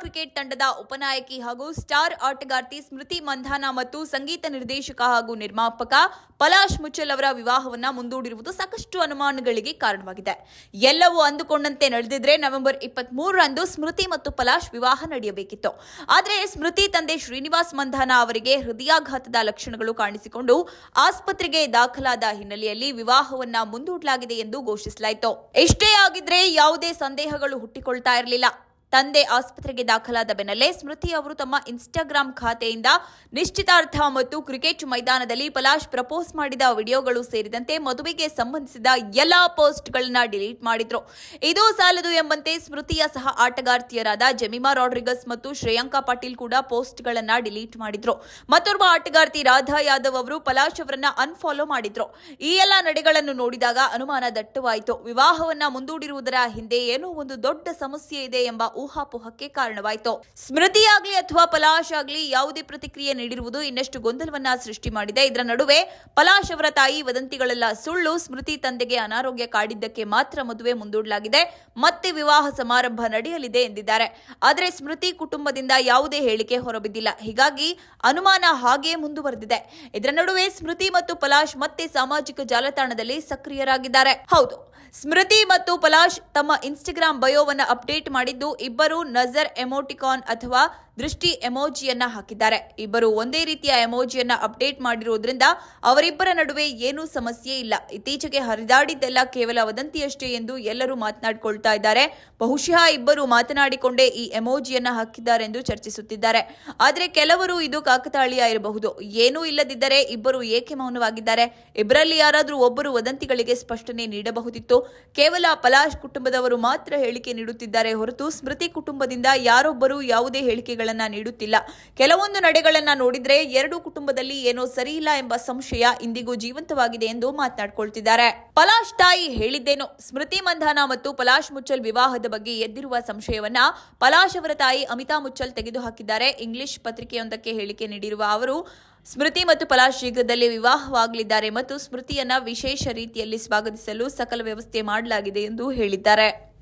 Cricket ತಂಡದ ಉಪನಾಯಕಿ ಹಾಗೂ star ಆಟಗಾರ್ತಿ ಸ್ಮೃತಿ ಮಂಧಾನ ಮತ್ತು ಸಂಗೀತ ನಿರ್ದೇಶಕ ಹಾಗೂ ನಿರ್ಮಾಪಕ ಪಲಾಶ್ ಮುಚ್ಚಲ್ ಅವರ ವಿವಾಹವನ್ನ ಮುಂದೂಡಿರುವುದು ಸಾಕಷ್ಟು ಅನುಮಾನಗಳಿಗೆ ಕಾರಣವಾಗಿದೆ. ಎಲ್ಲವೂ ಅಂದುಕೊಂಡಂತೆ ನಡೆದಿದ್ರೆ ನವೆಂಬರ್ ಇಪ್ಪತ್ತ್ ಮೂರರಂದು ಸ್ಮೃತಿ ಮತ್ತು ಪಲಾಶ್ ವಿವಾಹ ನಡೆಯಬೇಕಿತ್ತು. ಆದರೆ ಸ್ಮೃತಿ ತಂದೆ ಶ್ರೀನಿವಾಸ್ ಮಂಧಾನ ಅವರಿಗೆ ಹೃದಯಾಘಾತದ ಲಕ್ಷಣಗಳು ಕಾಣಿಸಿಕೊಂಡು ಆಸ್ಪತ್ರೆಗೆ ದಾಖಲಾದ ಹಿನ್ನೆಲೆಯಲ್ಲಿ ವಿವಾಹವನ್ನ ಮುಂದೂಡಲಾಗಿದೆ ಎಂದು ಘೋಷಿಸಲಾಯಿತು. ಇಷ್ಟೇ ಆಗಿದ್ರೆ ಯಾವುದೇ ಸಂದೇಹಗಳು ಹುಟ್ಟಿಕೊಳ್ತಾ ಇರಲಿಲ್ಲ. ತಂದೆ ಆಸ್ಪತ್ರೆಗೆ ದಾಖಲಾದ ಬೆನ್ನಲ್ಲೇ ಸ್ಮೃತಿ ಅವರು ತಮ್ಮ ಇನ್ಸ್ಟಾಗ್ರಾಂ ಖಾತೆಯಿಂದ ನಿಶ್ಚಿತಾರ್ಥ ಮತ್ತು ಕ್ರಿಕೆಟ್ ಮೈದಾನದಲ್ಲಿ ಪಲಾಶ್ ಪ್ರಪೋಸ್ ಮಾಡಿದ ವಿಡಿಯೋಗಳು ಸೇರಿದಂತೆ ಮದುವೆಗೆ ಸಂಬಂಧಿಸಿದ ಎಲ್ಲಾ ಪೋಸ್ಟ್ಗಳನ್ನ ಡಿಲೀಟ್ ಮಾಡಿದ್ರು. ಇದು ಸಾಲದು ಎಂಬಂತೆ ಸ್ಮೃತಿಯ ಸಹ ಆಟಗಾರ್ತಿಯರಾದ ಜೆಮಿಮಾ ರಾಡ್ರಿಗಸ್ ಮತ್ತು ಶ್ರೇಯಾಂಕಾ ಪಾಟೀಲ್ ಕೂಡ ಪೋಸ್ಟ್ಗಳನ್ನ ಡಿಲೀಟ್ ಮಾಡಿದ್ರು. ಮತ್ತೋರ್ವ ಆಟಗಾರ್ತಿ ರಾಧಾ ಯಾದವ್ ಅವರು ಪಲಾಶ್ ಅವರನ್ನ ಅನ್ಫಾಲೋ ಮಾಡಿದ್ರು. ಈ ಎಲ್ಲ ನಡೆಗಳನ್ನು ನೋಡಿದಾಗ ಅನುಮಾನ ದಟ್ಟವಾಯಿತು. ವಿವಾಹವನ್ನ ಮುಂದೂಡಿರುವುದರ ಹಿಂದೆ ಏನೋ ಒಂದು ದೊಡ್ಡ ಸಮಸ್ಯೆ ಇದೆ ಎಂಬ ಊಹಾಪೋಹಕ್ಕೆ ಕಾರಣವಾಯಿತು. ಸ್ಮೃತಿ ಆಗ್ಲಿ ಅಥವಾ ಪಲಾಶ್ ಆಗ್ಲಿ ಯಾವುದೇ ಪ್ರತಿಕ್ರಿಯೆ ನೀಡಿರುವುದು ಇನ್ನಷ್ಟು ಗೊಂದಲವನ್ನ ಸೃಷ್ಟಿ ಮಾಡಿದೆ. ಇದರ ನಡುವೆ ಪಲಾಶ್ ಅವರ ತಾಯಿ ವದಂತಿಗಳೆಲ್ಲ ಸುಳ್ಳು, ಸ್ಮೃತಿ ತಂದೆಗೆ ಅನಾರೋಗ್ಯ ಕಾಡಿದ್ದಕ್ಕೆ ಮಾತ್ರ ಮದುವೆ ಮುಂದೂಡಲಾಗಿದೆ. ಮತ್ತೆ ವಿವಾಹ ಸಮಾರಂಭ ನಡೆಯಲಿದೆ ಎಂದಿದ್ದಾರೆ. ಆದರೆ ಸ್ಮೃತಿ ಕುಟುಂಬದಿಂದ ಯಾವುದೇ ಹೇಳಿಕೆ ಹೊರಬಿದ್ದಿಲ್ಲ. ಹೀಗಾಗಿ ಅನುಮಾನ ಹಾಗೆಯೇ ಮುಂದುವರೆದಿದೆ. ಇದರ ನಡುವೆ ಸ್ಮೃತಿ ಮತ್ತು ಪಲಾಶ್ ಮತ್ತೆ ಸಾಮಾಜಿಕ ಜಾಲತಾಣದಲ್ಲಿ ಸಕ್ರಿಯರಾಗಿದ್ದಾರೆ. ಹೌದು, ಸ್ಮೃತಿ ಮತ್ತು ಪಲಾಶ್ ತಮ್ಮ ಇನ್ಸ್ಟಾಗ್ರಾಂ ಬಯೋವನ್ನ ಅಪ್ಡೇಟ್ ಮಾಡಿದ್ದು ಇಬ್ಬರು ನಜರ್ ಎಮೋಟಿಕಾನ್ ಅಥವಾ ದೃಷ್ಟಿ ಎಮೋಜಿಯನ್ನ ಹಾಕಿದ್ದಾರೆ. ಇಬ್ಬರು ಒಂದೇ ರೀತಿಯ ಎಮೋಜಿಯನ್ನ ಅಪ್ಡೇಟ್ ಮಾಡಿರುವುದರಿಂದ ಅವರಿಬ್ಬರ ನಡುವೆ ಏನೂ ಸಮಸ್ಯೆ ಇಲ್ಲ. ಇತ್ತೀಚೆಗೆ ಹರಿದಾಡಿದ್ದೆಲ್ಲ ಕೇವಲ ವದಂತಿಯಷ್ಟೇ ಎಂದು ಎಲ್ಲರೂ ಮಾತನಾಡಿಕೊಳ್ತಾ ಇದ್ದಾರೆ. ಬಹುಶಃ ಇಬ್ಬರು ಮಾತನಾಡಿಕೊಂಡೇ ಈ ಎಮೋಜಿಯನ್ನ ಹಾಕಿದ್ದಾರೆ ಎಂದು ಚರ್ಚಿಸುತ್ತಿದ್ದಾರೆ. ಆದರೆ ಕೆಲವರು ಇದು ಕಾಕತಾಳೀಯ ಇರಬಹುದು ಏನೂ ಇಲ್ಲದಿದ್ದರೆ ಇಬ್ಬರು ಏಕೆ ಮೌನವಾಗಿದ್ದಾರೆ? ಇಬ್ಬರಲ್ಲಿ ಯಾರಾದರೂ ಒಬ್ಬರು ವದಂತಿಗಳಿಗೆ ಸ್ಪಷ್ಟನೆ ನೀಡಬಹುದಿತ್ತು? ಕೇವಲ ಪಲಾಶ್ ಕುಟುಂಬದವರು ಮಾತ್ರ ಹೇಳಿಕೆ ನೀಡುತ್ತಿದ್ದಾರೆ ಹೊರತು ಸ್ಮೃತಿ ಕುಟುಂಬದಿಂದ ಯಾರೊಬ್ಬರು ಯಾವುದೇ ಹೇಳಿಕೆಗಳನ್ನ ನೀಡುತ್ತಿಲ್ಲ. ಕೆಲವೊಂದು ನಡೆಗಳನ್ನ ನೋಡಿದ್ರೆ ಎರಡು ಕುಟುಂಬದಲ್ಲಿ ಏನೋ ಸರಿಯಿಲ್ಲ ಎಂಬ ಸಂಶಯ ಇಂದಿಗೂ ಜೀವಂತವಾಗಿದೆ ಎಂದು ಮಾತನಾಡಿಕೊಳ್ತಿದ್ದಾರೆ. ಪಲಾಶ್ ತಾಯಿ ಹೇಳಿದ್ದೇನು? ಸ್ಮೃತಿ ಮಂಧಾನ ಮತ್ತು ಪಲಾಶ್ ಮುಚ್ಚಲ್ ವಿವಾಹದ ಬಗ್ಗೆ ಎದ್ದಿರುವ ಸಂಶಯವನ್ನ ಪಲಾಶ್ ಅವರ ತಾಯಿ ಅಮಿತಾ ಮುಚ್ಚಲ್ ತೆಗೆದುಹಾಕಿದ್ದಾರೆ. ಇಂಗ್ಲಿಷ್ ಪತ್ರಿಕೆಯೊಂದಕ್ಕೆ ಹೇಳಿಕೆ ನೀಡಿರುವ ಅವರು, ಸ್ಮೃತಿ ಮತ್ತು ಪಲಾಶ್ ಶೀಘ್ರದಲ್ಲೇ ವಿವಾಹವಾಗಲಿದ್ದಾರೆ ಮತ್ತು ಸ್ಮೃತಿಯನ್ನ ವಿಶೇಷ ರೀತಿಯಲ್ಲಿ ಸ್ವಾಗತಿಸಲು ಸಕಲ ವ್ಯವಸ್ಥೆ ಮಾಡಲಾಗಿದೆ ಎಂದು ಹೇಳಿದ್ದಾರೆ.